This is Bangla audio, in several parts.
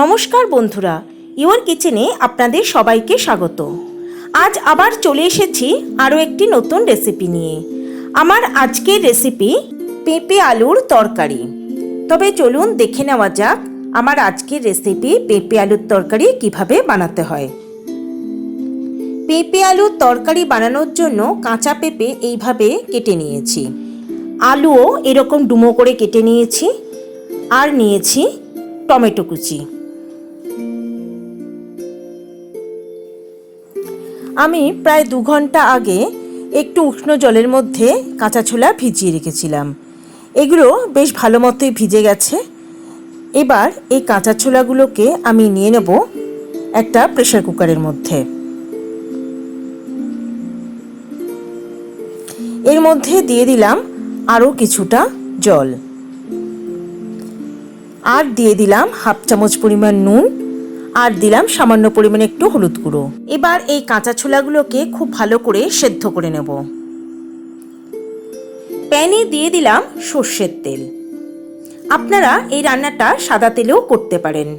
নমস্কার বন্ধুরা, ইওর কিচেনে আপনাদের সবাইকে স্বাগত। আজ আবার চলে এসেছি আরও একটি নতুন রেসিপি নিয়ে। আমার আজকের রেসিপি পেঁপে আলুর তরকারি। তবে চলুন দেখে নেওয়া যাক আমার আজকের রেসিপি পেঁপে আলুর তরকারি কীভাবে বানাতে হয়। পেঁপে আলুর তরকারি বানানোর জন্য কাঁচা পেঁপে এইভাবে কেটে নিয়েছি। আলুও এরকম ডুমো করে কেটে নিয়েছি। আর নিয়েছি টমেটো কুচি। আমি প্রায় দু ঘণ্টা আগে একটু উষ্ণ জলের মধ্যে কাঁচা ছোলা ভিজিয়ে রেখেছিলাম। এগুলো বেশ ভালো মতোই ভিজে গেছে। এবার এই কাঁচা ছোলাগুলোকে আমি নিয়ে নেব একটা প্রেশার কুকারের মধ্যে। এর মধ্যে দিয়ে দিলাম আরও কিছুটা জল। আর দিয়ে দিলাম হাফ চামচ পরিমাণ নুন। আর দিলাম সামান্য পরিমাণে একটু হলুদ গুঁড়ো। এবার এই কাঁচা ছোলাগুলোকে খুব ভালো করে সেদ্ধ করে নেব। প্যানে দিয়ে দিলাম সর্ষের তেল। আপনারা এই রান্নাটা সাদা তেলেও করতে পারেন।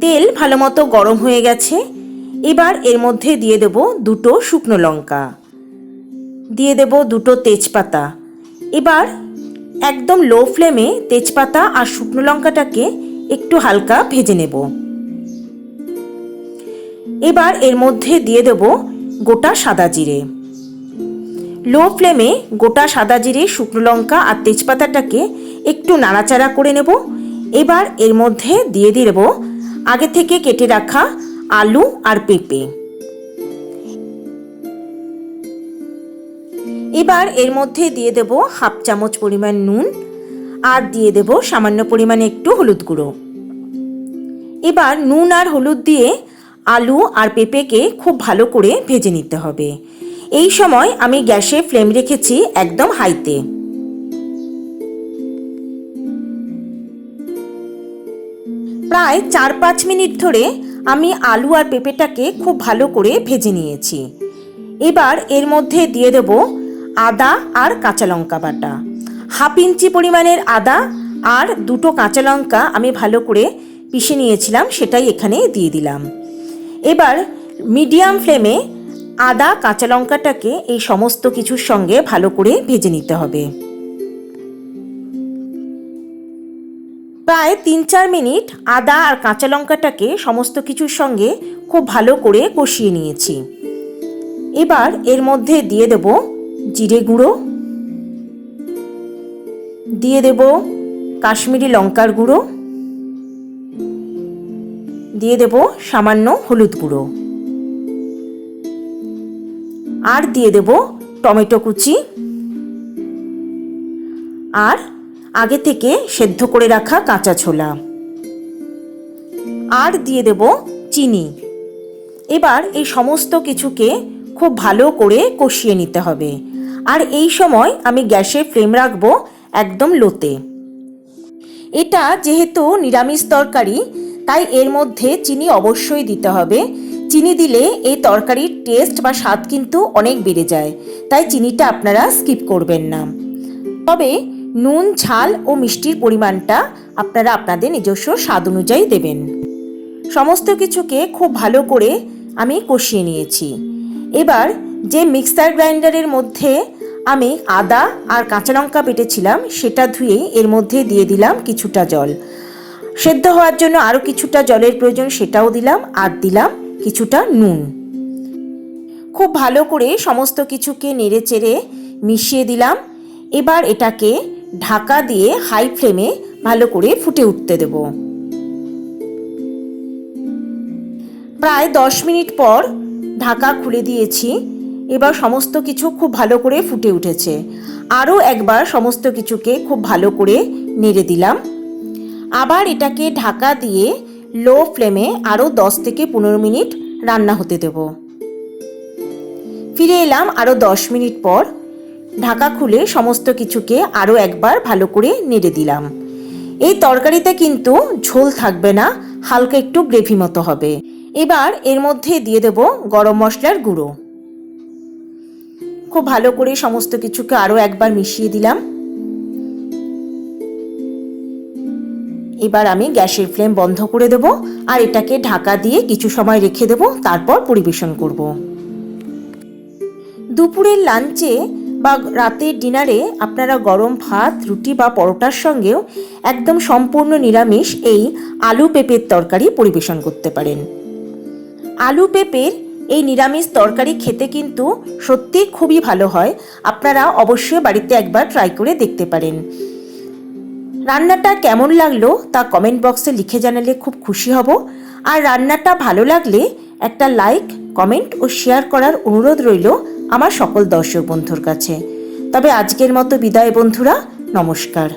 তেল ভালো মতো গরম হয়ে গেছে। এবার এর মধ্যে দিয়ে দেব দুটো শুকনো লঙ্কা। দিয়ে দেব দুটো তেজপাতা। এবার একদম লো ফ্লেমে তেজপাতা আর শুকনো লঙ্কাটাকে একটু হালকা ভেজে নেব। এবার এর মধ্যে দিয়ে দেব গোটা সাদা জিরে। লো ফ্লেমে গোটা সাদা জিরে, শুকনো লঙ্কা আর তেজপাতাটাকে একটু নাড়াচাড়া করে নেব। এবার এর মধ্যে দিয়ে দেব আগে থেকে কেটে রাখা আলু আর পেঁপে। এবার এর মধ্যে দিয়ে দেব হাফ চামচ পরিমাণ নুন আর দিয়ে দেব সামান্য পরিমাণে একটু হলুদ গুঁড়ো। এবার নুন আর হলুদ দিয়ে আলু আর পেঁপেকে খুব ভালো করে ভেজে নিতে হবে। এই সময় আমি গ্যাসে ফ্লেম রেখেছি একদম হাইতে। প্রায় চার পাঁচ মিনিট ধরে আমি আলু আর পেঁপেটাকে খুব ভালো করে ভেজে নিয়েছি। এবার এর মধ্যে দিয়ে দেব আদা আর কাঁচা লঙ্কা বাটা। হাফ ইঞ্চি পরিমাণের আদা আর দুটো কাঁচা লঙ্কা আমি ভালো করে পিষে নিয়েছিলাম, সেটাই এখানে দিয়ে দিলাম। এবার মিডিয়াম ফ্লেমে আদা, কাঁচা লঙ্কাটাকে এই সমস্ত কিছুর সঙ্গে ভালো করে ভেজে নিতে হবে। প্রায় তিন চার মিনিট আদা আর কাঁচা লঙ্কাটাকে সমস্ত কিছুর সঙ্গে খুব ভালো করে কষিয়ে নিয়েছি। এবার এর মধ্যে দিয়ে দেব জিরে গুঁড়ো। দিয়ে দেব কাশ্মীরি লঙ্কার গুঁড়ো। দিয়ে দেব সামান্য হলুদ গুঁড়ো। আর দিয়ে দেব টমেটো কুচি। আর আগে থেকে সেদ্ধ করে রাখা কাঁচা ছোলা। আর দিয়ে দেব চিনি। এবার এই সমস্ত কিছুকে খুব ভালো করে কষিয়ে নিতে হবে। আর এই সময় আমি গ্যাসে ফ্লেম রাখব একদম লোতে। এটা যেহেতু নিরামিষ তরকারি তাই এর মধ্যে চিনি অবশ্যই দিতে হবে। চিনি দিলে এই তরকারির টেস্ট বা স্বাদ কিন্তু অনেক বেড়ে যায়। তাই চিনিটা আপনারা স্কিপ করবেন না। তবে নুন, ঝাল ও মিষ্টির পরিমাণটা আপনারা আপনাদের নিজস্ব স্বাদ অনুযায়ী দেবেন। সমস্ত কিছুকে খুব ভালো করে আমি কষিয়ে নিয়েছি। এবার যে মিক্সার গ্রাইন্ডারের মধ্যে আমি আদা আর কাঁচা লঙ্কা বেটেছিলাম, সেটা ধুয়ে এর মধ্যে দিয়ে দিলাম কিছুটা জল। সেদ্ধ হওয়ার জন্য আরও কিছুটা জলের প্রয়োজন সেটাও দিলাম, আর দিলাম কিছুটা নুন। খুব ভালো করে সমস্ত কিছুকে নেড়ে চেড়ে মিশিয়ে দিলাম। এবার এটাকে ঢাকা দিয়ে হাই ফ্লেমে ভালো করে ফুটে উঠতে দেব। প্রায় দশ মিনিট পর ঢাকা খুলে দিয়েছি। এবার সমস্ত কিছু খুব ভালো করে ফুটে উঠেছে। আরও একবার সমস্ত কিছুকে খুব ভালো করে নেড়ে দিলাম। আবার এটাকে ঢাকা দিয়ে লো ফ্লেমে আরও দশ থেকে পনেরো মিনিট রান্না হতে দেব। ফিরে এলাম আরও দশ মিনিট পর। ঢাকা খুলে সমস্ত কিছুকে আরও একবার ভালো করে নেড়ে দিলাম। এই তরকারিতে কিন্তু ঝোল থাকবে না, হালকা একটু গ্রেভি মতো হবে। এবার এর মধ্যে দিয়ে দেব গরম মশলার গুঁড়ো। খুব ভালো করে সমস্ত কিছুকে আরও একবার মিশিয়ে দিলাম। এবার আমি গ্যাসের ফ্লেম বন্ধ করে দেব আর এটাকে ঢাকা দিয়ে কিছু সময় রেখে দেব, তারপর পরিবেশন করব। দুপুরের লাঞ্চে বা রাতের ডিনারে আপনারা গরম ভাত, রুটি বা পরোটার সঙ্গেও একদম সম্পূর্ণ নিরামিষ এই আলু পেঁপের তরকারি পরিবেশন করতে পারেন। আলু পেঁপের এই নিরামিষ তরকারি খেতে কিন্তু সত্যি খুবই ভালো হয়, আপনারা অবশ্যই বাড়িতে একবার ট্রাই করে দেখতে পারেন। রান্নাটা কেমন লাগল তা কমেন্ট বক্সে লিখে জানালে খুব খুশি হব। আর রান্নাটা ভালো লাগলে একটা লাইক কমেন্ট ও শেয়ার করার অনুরোধ রইল আমার সকল দর্শক বন্ধুর কাছে। তবে আজকের মতো বিদায় বন্ধুরা, নমস্কার।